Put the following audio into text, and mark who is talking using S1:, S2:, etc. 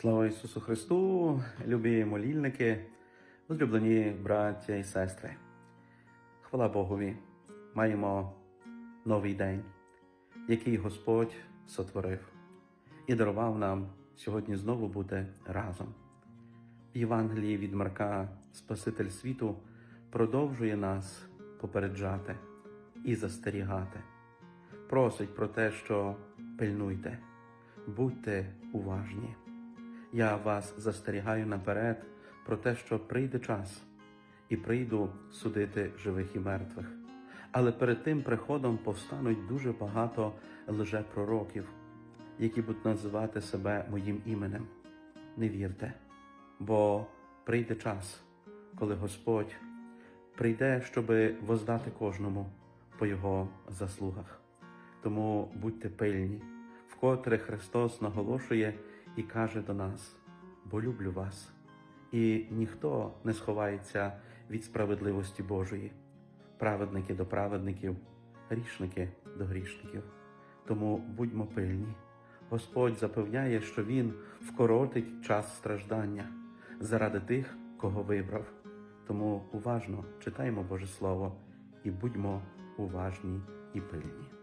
S1: Слава Ісусу Христу, любі молільники, возлюблені браття і сестри. Хвала Богові, маємо новий день, який Господь сотворив і дарував нам сьогодні знову бути разом. В Євангелії від Марка Спаситель світу продовжує нас попереджати і застерігати. Просить про те, що пильнуйте, будьте уважні. Я вас застерігаю наперед про те, що прийде час, і прийду судити живих і мертвих. Але перед тим приходом повстануть дуже багато лжепророків, які будуть називати себе моїм іменем. Не вірте, бо прийде час, коли Господь прийде, щоби воздати кожному по його заслугах. Тому будьте пильні, вкотре Христос наголошує і каже до нас: бо люблю вас, і ніхто не сховається від справедливості Божої, праведники до праведників, грішники до грішників. Тому будьмо пильні. Господь запевняє, що Він вкоротить час страждання заради тих, кого вибрав. Тому уважно читаємо Боже Слово і будьмо уважні і пильні.